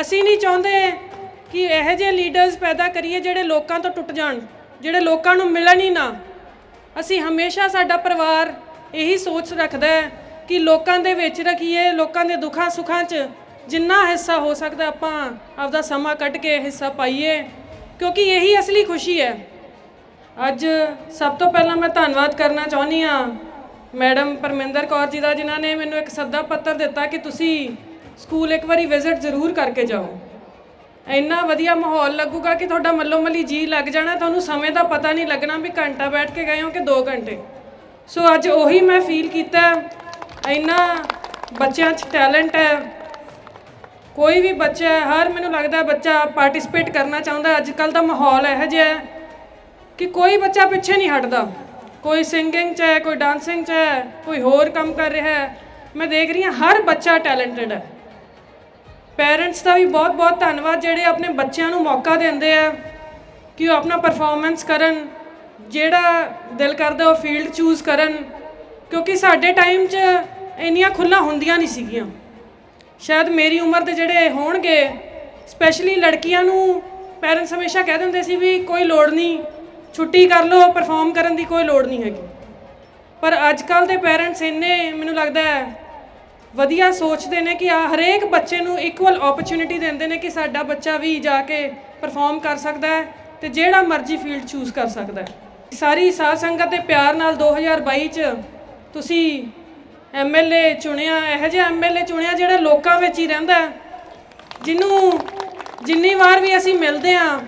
ਅਸੀਂ ਨਹੀਂ ਚਾਹੁੰਦੇ ਕਿ ਇਹੋ ਜਿਹੇ ਲੀਡਰਸ ਪੈਦਾ ਕਰੀਏ ਜਿਹੜੇ ਲੋਕਾਂ ਤੋਂ ਟੁੱਟ ਜਾਣ, ਜਿਹੜੇ ਲੋਕਾਂ ਨੂੰ ਮਿਲਣ ਹੀ ਨਾ। ਅਸੀਂ ਹਮੇਸ਼ਾ ਸਾਡਾ ਪਰਿਵਾਰ ਇਹੀ ਸੋਚ ਰੱਖਦਾ ਹੈ ਕਿ ਲੋਕਾਂ ਦੇ ਵਿੱਚ ਰੱਖੀਏ, ਲੋਕਾਂ ਦੇ ਦੁੱਖਾਂ ਸੁੱਖਾਂ 'ਚ ਜਿੰਨਾ ਹਿੱਸਾ ਹੋ ਸਕਦਾ ਆਪਾਂ ਆਪਦਾ ਸਮਾਂ ਕੱਢ ਕੇ ਹਿੱਸਾ ਪਾਈਏ, ਕਿਉਂਕਿ ਇਹੀ ਅਸਲੀ ਖੁਸ਼ੀ ਹੈ। ਅੱਜ ਸਭ ਤੋਂ ਪਹਿਲਾਂ ਮੈਂ ਧੰਨਵਾਦ ਕਰਨਾ ਚਾਹੁੰਦੀ ਹਾਂ ਮੈਡਮ ਪਰਮਿੰਦਰ ਕੌਰ ਜੀ ਦਾ, ਜਿਨ੍ਹਾਂ ਨੇ ਮੈਨੂੰ ਇੱਕ ਸੱਦਾ ਪੱਤਰ ਦਿੱਤਾ ਕਿ ਤੁਸੀਂ ਸਕੂਲ ਇੱਕ ਵਾਰੀ ਵਿਜ਼ਿਟ ਜ਼ਰੂਰ ਕਰਕੇ ਜਾਓ। ਇੰਨਾ ਵਧੀਆ ਮਾਹੌਲ ਲੱਗੂਗਾ ਕਿ ਤੁਹਾਡਾ ਮੱਲੋ ਮੱਲੀ ਜੀ ਲੱਗ ਜਾਣਾ, ਤੁਹਾਨੂੰ ਸਮੇਂ ਦਾ ਪਤਾ ਨਹੀਂ ਲੱਗਣਾ ਵੀ ਘੰਟਾ ਬੈਠ ਕੇ ਗਏ ਹੋ ਕਿ 2 ਘੰਟੇ। ਸੋ ਅੱਜ ਉਹੀ ਮੈਂ ਫੀਲ ਕੀਤਾ। ਇੰਨਾ ਬੱਚਿਆਂ 'ਚ ਟੈਲੈਂਟ ਹੈ। ਕੋਈ ਵੀ ਬੱਚਾ ਹਰ ਮੈਨੂੰ ਲੱਗਦਾ ਬੱਚਾ ਪਾਰਟਿਸਿਪੇਟ ਕਰਨਾ ਚਾਹੁੰਦਾ ਅੱਜ ਕੱਲ ਦਾ ਮਾਹੌਲ ਇਹੋ ਜਿਹਾ ਹੈ ਕਿ ਕੋਈ ਬੱਚਾ ਪਿੱਛੇ ਨਹੀਂ ਹਟਦਾ। ਕੋਈ ਸਿੰਗਿੰਗ 'ਚ ਹੈ, ਕੋਈ ਡਾਂਸਿੰਗ 'ਚ ਹੈ, ਕੋਈ ਹੋਰ ਕੰਮ ਕਰ ਰਿਹਾ ਹੈ। ਮੈਂ ਦੇਖ ਰਹੀ ਹਾਂ ਹਰ ਬੱਚਾ ਟੈਲੈਂਟਡ ਹੈ। ਪੇਰੈਂਟਸ ਦਾ ਵੀ ਬਹੁਤ-ਬਹੁਤ ਧੰਨਵਾਦ ਜਿਹੜੇ ਆਪਣੇ ਬੱਚਿਆਂ ਨੂੰ ਮੌਕਾ ਦਿੰਦੇ ਆ ਕਿ ਉਹ ਆਪਣਾ ਪਰਫਾਰਮੈਂਸ ਕਰਨ, ਜਿਹੜਾ ਦਿਲ ਕਰਦਾ ਉਹ ਫੀਲਡ ਚੂਜ਼ ਕਰਨ, ਕਿਉਂਕਿ ਸਾਡੇ ਟਾਈਮ 'ਚ ਇੰਨੀਆਂ ਖੁੱਲਾਂ ਹੁੰਦੀਆਂ ਨਹੀਂ ਸੀਗੀਆਂ। ਸ਼ਾਇਦ ਮੇਰੀ ਉਮਰ ਦੇ ਜਿਹੜੇ ਹੋਣਗੇ ਸਪੈਸ਼ਲੀ ਲੜਕੀਆਂ ਨੂੰ ਪੇਰੈਂਟਸ ਹਮੇਸ਼ਾ ਕਹਿ ਦਿੰਦੇ ਸੀ ਵੀ ਕੋਈ ਲੋੜ ਨਹੀਂ, ਛੁੱਟੀ ਕਰ ਲਓ ਪਰਫਾਰਮ ਕਰਨ ਦੀ ਕੋਈ ਲੋੜ ਨਹੀਂ ਹੈਗੀ। ਪਰ ਅੱਜ ਕੱਲ ਦੇ ਪੇਰੈਂਟਸ ਇੰਨੇ, ਮੈਨੂੰ ਲੱਗਦਾ ਹੈ ਵਧੀਆ ਸੋਚਦੇ ਨੇ ਕਿ ਆ ਹਰੇਕ ਬੱਚੇ ਨੂੰ ਇਕੁਅਲ ਓਪਰਚੁਨਿਟੀ ਦਿੰਦੇ ਨੇ ਕਿ ਸਾਡਾ ਬੱਚਾ ਵੀ ਜਾ ਕੇ ਪਰਫਾਰਮ ਕਰ ਸਕਦਾ ਹੈ ਤੇ ਜਿਹੜਾ ਮਰਜ਼ੀ ਫੀਲਡ ਚੂਜ਼ ਕਰ ਸਕਦਾ ਹੈ। ਸਾਰੀ ਸਾਧ ਸੰਗਤ ਦੇ ਪਿਆਰ ਨਾਲ 2022 ਚ ਤੁਸੀਂ ਐਮਐਲਏ ਚੁਣਿਆ, ਇਹੋ ਜਿਹਾ ਐਮਐਲਏ ਚੁਣਿਆ ਜਿਹੜਾ ਲੋਕਾਂ ਵਿੱਚ ਹੀ ਰਹਿੰਦਾ ਜਿਹਨੂੰ ਜਿੰਨੀ ਵਾਰ ਵੀ ਅਸੀਂ ਮਿਲਦੇ ਆ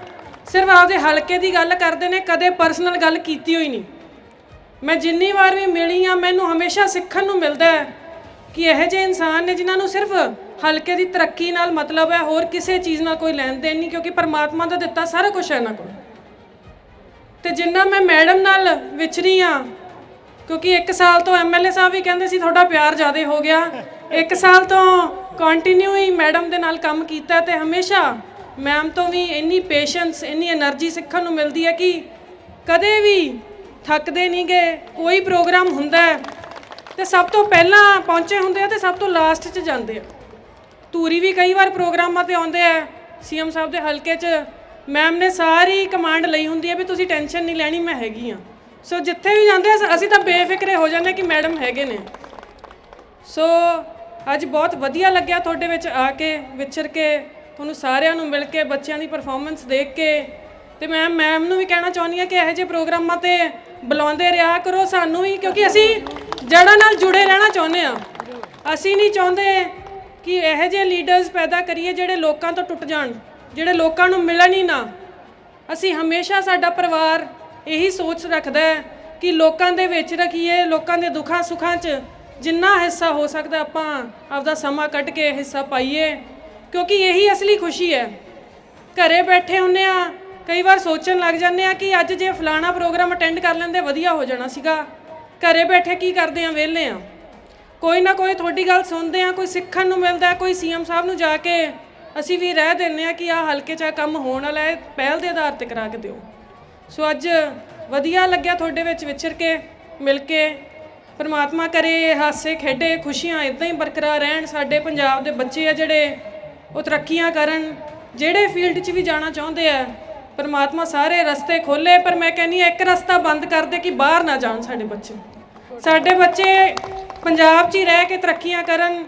ਸਿਰਫ ਆਪਦੇ ਹਲਕੇ ਦੀ ਗੱਲ ਕਰਦੇ ਨੇ, ਕਦੇ ਪਰਸਨਲ ਗੱਲ ਕੀਤੀ ਹੋਈ ਨਹੀਂ। ਮੈਂ ਜਿੰਨੀ ਵਾਰ ਵੀ ਮਿਲੀ ਆ ਮੈਨੂੰ ਹਮੇਸ਼ਾ ਸਿੱਖਣ ਨੂੰ ਮਿਲਦਾ ਹੈ। ਕਿ ਇਹ ਜਿਹੇ ਇਨਸਾਨ ਨੇ ਜਿਨ੍ਹਾਂ ਨੂੰ ਸਿਰਫ ਹਲਕੇ ਦੀ ਤਰੱਕੀ ਨਾਲ ਮਤਲਬ ਹੈ, ਹੋਰ ਕਿਸੇ ਚੀਜ਼ ਨਾਲ ਕੋਈ ਲੈਣ ਦੇਣ ਨਹੀਂ, ਕਿਉਂਕਿ ਪਰਮਾਤਮਾ ਦਾ ਦਿੱਤਾ ਸਾਰਾ ਕੁਝ ਹੈ ਇਹਨਾਂ ਕੋਲ। ਤੇ ਜਿੰਨਾ ਮੈਂ ਮੈਡਮ ਨਾਲ ਵਿਚਰੀ ਆ, ਕਿਉਂਕਿ ਇੱਕ ਸਾਲ ਤੋਂ ਐਮਐਲਏ ਸਾਹਿਬ ਵੀ ਕਹਿੰਦੇ ਸੀ, ਤੁਹਾਡਾ ਪਿਆਰ ਜ਼ਿਆਦਾ ਹੋ ਗਿਆ। ਇੱਕ ਸਾਲ ਤੋਂ ਕੰਟੀਨਿਊ ਹੀ ਮੈਡਮ ਦੇ ਨਾਲ ਕੰਮ ਕੀਤਾ ਤੇ ਹਮੇਸ਼ਾ ਮੈਮ ਤੋਂ ਵੀ ਇੰਨੀ ਪੇਸ਼ੈਂਸ ਇੰਨੀ એનર્ਜੀ ਸਿੱਖਣ ਨੂੰ ਮਿਲਦੀ ਹੈ ਕਿ ਕਦੇ ਵੀ ਥੱਕਦੇ ਨਹੀਂ ਗਏ ਕੋਈ ਪ੍ਰੋਗਰਾਮ ਹੁੰਦਾ ਹੈ ਤੇ ਸਭ ਤੋਂ ਪਹਿਲਾਂ ਪਹੁੰਚੇ ਹੁੰਦੇ ਆ ਤੇ ਸਭ ਤੋਂ ਲਾਸਟ 'ਚ ਜਾਂਦੇ ਆ। ਧੂਰੀ ਵੀ ਕਈ ਵਾਰ ਪ੍ਰੋਗਰਾਮਾਂ ਤੇ ਆਉਂਦੇ ਆ, ਸੀਐਮ ਸਾਹਿਬ ਦੇ ਹਲਕੇ 'ਚ ਮੈਮ ਨੇ ਸਾਰੀ ਕਮਾਂਡ ਲਈ ਹੁੰਦੀ ਹੈ ਵੀ ਤੁਸੀਂ ਟੈਨਸ਼ਨ ਨਹੀਂ ਲੈਣੀ, ਮੈਂ ਹੈਗੀ ਆ। ਸੋ ਜਿੱਥੇ ਵੀ ਜਾਂਦੇ ਆ, ਅਸੀਂ ਤਾਂ ਬੇਫਿਕਰੇ ਹੋ ਜਾਂਦੇ ਕਿ ਮੈਡਮ ਹੈਗੇ ਨੇ। ਸੋ ਅੱਜ ਬਹੁਤ ਵਧੀਆ ਲੱਗਿਆ ਤੁਹਾਡੇ ਵਿੱਚ ਆ ਕੇ ਵਿਚਰ ਕੇ, ਤੁਹਾਨੂੰ ਸਾਰਿਆਂ ਨੂੰ ਮਿਲ ਕੇ, ਬੱਚਿਆਂ ਦੀ ਪਰਫਾਰਮੈਂਸ ਦੇਖ ਕੇ। ਤੇ ਮੈਂ ਮੈਮ ਨੂੰ ਵੀ ਕਹਿਣਾ ਚਾਹੁੰਦੀ ਹਾਂ ਕਿ ਇਹੋ ਜਿਹੇ ਪ੍ਰੋਗਰਾਮਾਂ ਤੇ ਬੁਲਾਉਂਦੇ ਰਿਹਾ ਕਰੋ, ਸਾਨੂੰ ਵੀ, ਕਿਉਂਕਿ ਅਸੀਂ ਜੜ੍ਹਾਂ ਨਾਲ ਜੁੜੇ ਰਹਿਣਾ ਚਾਹੁੰਦੇ ਆ। ਅਸੀਂ ਨਹੀਂ ਚਾਹੁੰਦੇ ਕਿ ਇਹੋ ਜਿਹੇ ਲੀਡਰਸ ਪੈਦਾ ਕਰੀਏ ਜਿਹੜੇ ਲੋਕਾਂ ਤੋਂ ਟੁੱਟ ਜਾਣ, ਜਿਹੜੇ ਲੋਕਾਂ ਨੂੰ ਮਿਲਣ ਹੀ ਨਾ। ਅਸੀਂ ਹਮੇਸ਼ਾ ਸਾਡਾ ਪਰਿਵਾਰ ਇਹੀ ਸੋਚ ਰੱਖਦਾ ਹੈ ਕਿ ਲੋਕਾਂ ਦੇ ਵਿੱਚ ਰੱਖੀਏ, ਲੋਕਾਂ ਦੇ ਦੁੱਖਾਂ ਸੁੱਖਾਂ 'ਚ ਜਿੰਨਾ ਹਿੱਸਾ ਹੋ ਸਕਦਾ ਆਪਾਂ ਆਪਦਾ ਸਮਾਂ ਕੱਢ ਕੇ ਹਿੱਸਾ ਪਾਈਏ, ਕਿਉਂਕਿ ਇਹੀ ਅਸਲੀ ਖੁਸ਼ੀ ਹੈ। ਘਰੇ ਬੈਠੇ ਹੁੰਨੇ ਆ, ਕਈ ਵਾਰ ਸੋਚਣ ਲੱਗ ਜਾਂਦੇ ਆ ਕਿ ਅੱਜ ਜੇ ਫਲਾਣਾ ਪ੍ਰੋਗਰਾਮ ਅਟੈਂਡ ਕਰ ਲੈਂਦੇ, ਵਧੀਆ ਹੋ ਜਾਣਾ ਸੀਗਾ। ਘਰੇ ਬੈਠੇ ਕੀ ਕਰਦੇ ਆ ਵਿਹਲੇ ਆ। ਕੋਈ ਨਾ ਕੋਈ ਤੁਹਾਡੀ ਗੱਲ ਸੁਣਦੇ ਆ ਕੋਈ ਸਿੱਖਣ ਨੂੰ ਮਿਲਦਾ ਹੈ, ਕੋਈ ਸੀਐਮ ਸਾਹਿਬ ਨੂੰ ਜਾ ਕੇ ਅਸੀਂ ਵੀ ਰਹਿ ਦਿੰਨੇ ਆ ਕਿ ਆ ਹਲਕੇ 'ਚ ਆਹ ਕੰਮ ਹੋਣ ਵਾਲਾ ਹੈ ਪਹਿਲ ਦੇ ਆਧਾਰ ਤੇ ਕਰਾ ਕੇ ਦਿਓ। ਸੋ ਅੱਜ ਵਧੀਆ ਲੱਗਿਆ ਤੁਹਾਡੇ ਵਿੱਚ ਵਿਚਰ ਕੇ ਮਿਲ ਕੇ। ਪਰਮਾਤਮਾ ਕਰੇ ਹਾਸੇ ਖੇਡੇ ਖੁਸ਼ੀਆਂ ਇਦਾਂ ਹੀ ਬਰਕਰਾਰ ਰਹਿਣ। ਸਾਡੇ ਪੰਜਾਬ ਦੇ ਬੱਚੇ ਆ ਜਿਹੜੇ ਉਹ ਤਰੱਕੀਆਂ ਕਰਨ। ਜਿਹੜੇ ਫੀਲਡ 'ਚ ਵੀ ਜਾਣਾ ਚਾਹੁੰਦੇ ਆ ਪਰਮਾਤਮਾ ਸਾਰੇ ਰਸਤੇ ਖੋਲੇ, ਪਰ ਮੈਂ ਕਹਿੰਨੀ ਆ ਇੱਕ ਰਸਤਾ ਬੰਦ ਕਰ ਦੇ ਕਿ ਬਾਹਰ ਨਾ ਜਾਣ ਸਾਡੇ ਬੱਚੇ। ਸਾਡੇ ਬੱਚੇ ਪੰਜਾਬ 'ਚ ਹੀ ਰਹਿ ਕੇ ਤਰੱਕੀਆਂ ਕਰਨ।